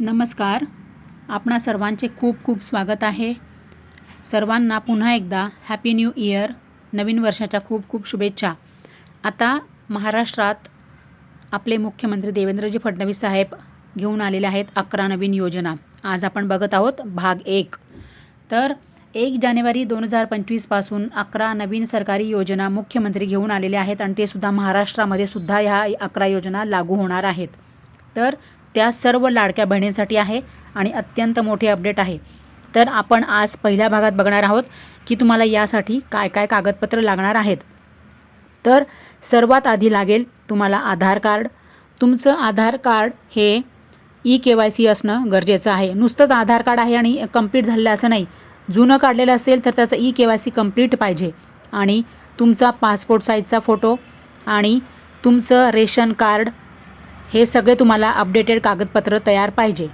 नमस्कार. आपणा सर्वांचे खूप खूप स्वागत आहे. सर्वांना पुन्हा एकदा हॅपी न्यू इयर नवीन वर्षाच्या खूप खूप शुभेच्छा. आता महाराष्ट्रात आपले मुख्यमंत्री देवेंद्रजी फडणवीस साहेब घेऊन आलेले आहेत अकरा नवीन योजना. आज आपण बघत आहोत भाग एक. तर एक जानेवारी दोन हजार पंचवीसपासून अकरा नवीन सरकारी योजना मुख्यमंत्री घेऊन आलेले आहेत आणि ते सुद्धा महाराष्ट्रामध्ये सुद्धा ह्या अकरा योजना लागू होणार आहेत. तर त्या सर्व लाडक्या बहिणींसाठी आहे आणि अत्यंत मोठे अपडेट आहे. तर आपण आज पहिल्या भागात बघणार आहोत की तुम्हाला यासाठी काय काय कागदपत्र लागणार आहेत. तर सर्वात आधी लागेल तुम्हाला आधार कार्ड. तुमचं आधार कार्ड हे ई के वाय सी असणं गरजेचं आहे. नुसतंच आधार कार्ड आहे आणि कंप्लीट झालेलं असं नाही. जुनं काढलेलं असेल तर त्याचं E K Y C complete पाहिजे. आणि तुमचा पासपोर्ट साईजचा फोटो आणि तुमचं रेशन कार्ड हे सगळे तुम्हाला अपडेटेड कागदपत्र तयार पाहिजे.